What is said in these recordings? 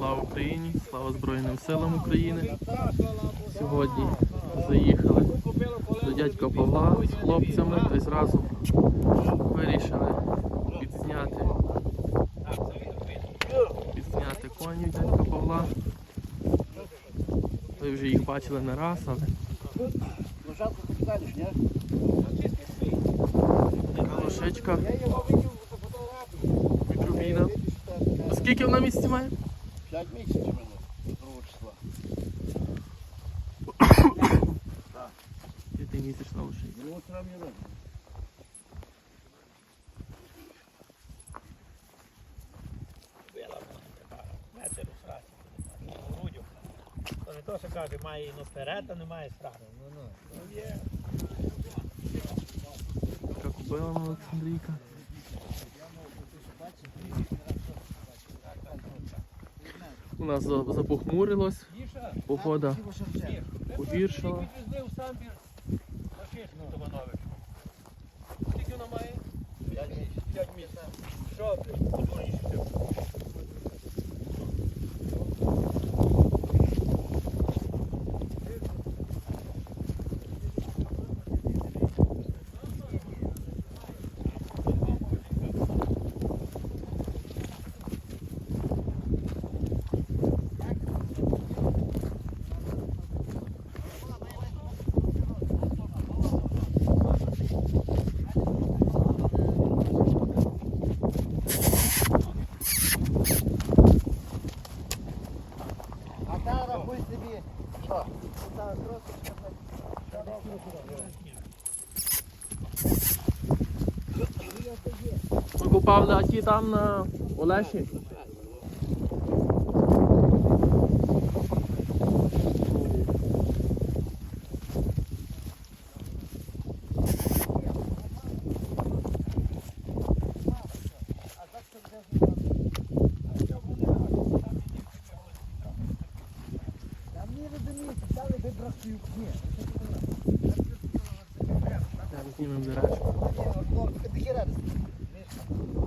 Слава Україні, слава Збройним силам України. Сьогодні заїхали до дядька Павла з хлопцями й зразу вирішили підзняти, підзняти конів дядька Павла. Ви вже їх бачили не раз, але по мікробіна. Скільки вона місяці має? П'ять місяців мене, другого числа. П'ятимісячна лошиця. Другого травня року. Метр у сраці. Грудю. То що каже, має і наперед, а немає страху. Ну, ну. Ну, є. Купила на Олександрійка. У нас за- запохмурилось, погода погіршила. Скільки вона має? П'ять місяців. Собі. Що? Ми Павле, а ті там на Олеші? Та Зараз знімемо деречку.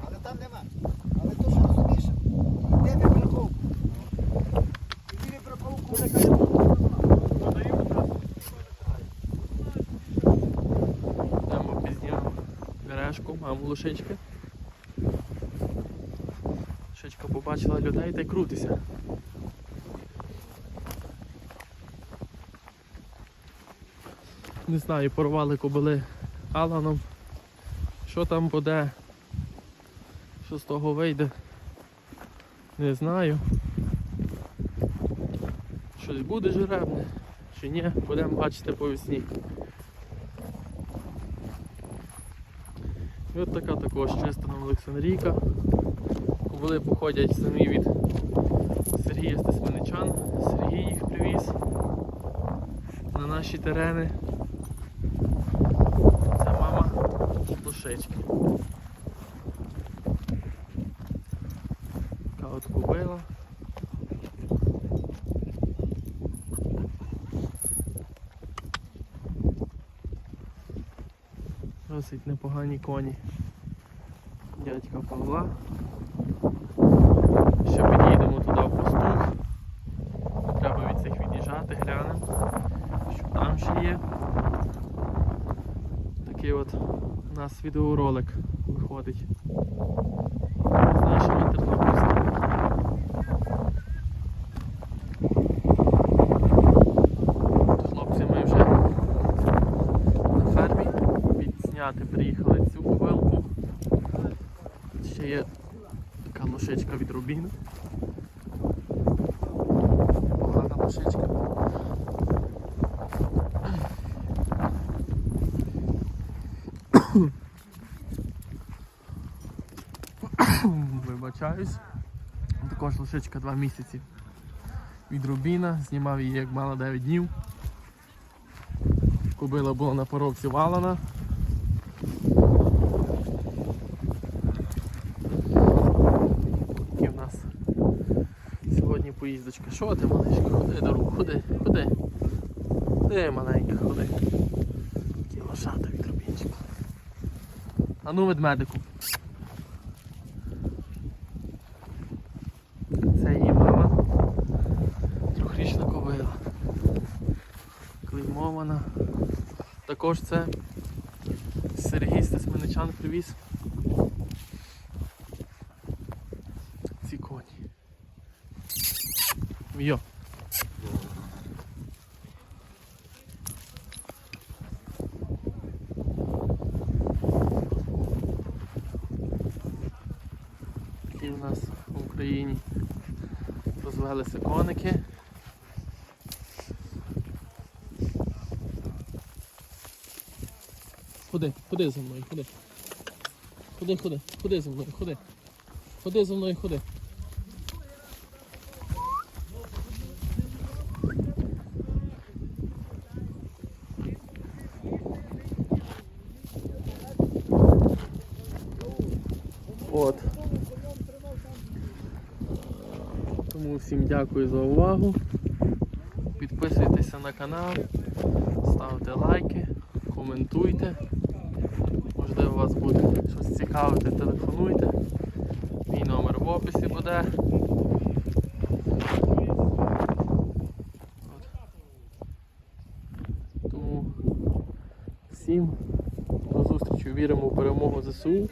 Але там нема. Але то, що розумієш, йде вибраковку. Іди вибраковку. Йдемо пізніше бережку, маму лошички. Лошичка побачила людей та й крутися. Не знаю, порвали кобили Аланом. Що там буде? Що з того вийде? Не знаю. Щось буде жеребне чи ні, будемо бачити по весні. І от така також чистина Олександрійка. Кобили походять самі від Сергія Стесменичан. Сергій їх привіз на наші терени. Це мама лошечки. Така от кобила. Досить непогані коні дядька Павла. Ще підійдемо туди в пастух. Треба від цих від'їжджати, глянемо, що там ще є. Такий от у нас відеоролик виходить. З нашими тернопільськими. От Хлопці ми вже на фермі відзняти приїхали цю кобилку. Ще є така лошичка від Рубіна. Вибачаюсь. Також лошичка 2 місяці від Рубіна. Знімав її як мала 9 днів. Кобила була на поробці валана. Такі в нас сьогодні поїздочка. Що ти, малишка? Ходи дорогу, ходи, ходи. Ходи, маленька, ходи. Такі лошата від Рубінчика. А ну ведмедику. Це її мама. Романа. Також це Сергій Стесменичан привіз. Ці коні. Йо. Такі в нас в Україні розвелися коники. Ходи, ходи за мною, ходи. Ходи, ходи, ходи за мною, ходи. Ходи за мною, ходи. От. Тому всім дякую за увагу. Підписуйтеся на канал, ставте лайки, коментуйте. Можливо, вас буде щось цікавити, телефонуйте. Мій номер в описі буде. От. Тому всім до зустрічі. Віримо в перемогу ЗСУ.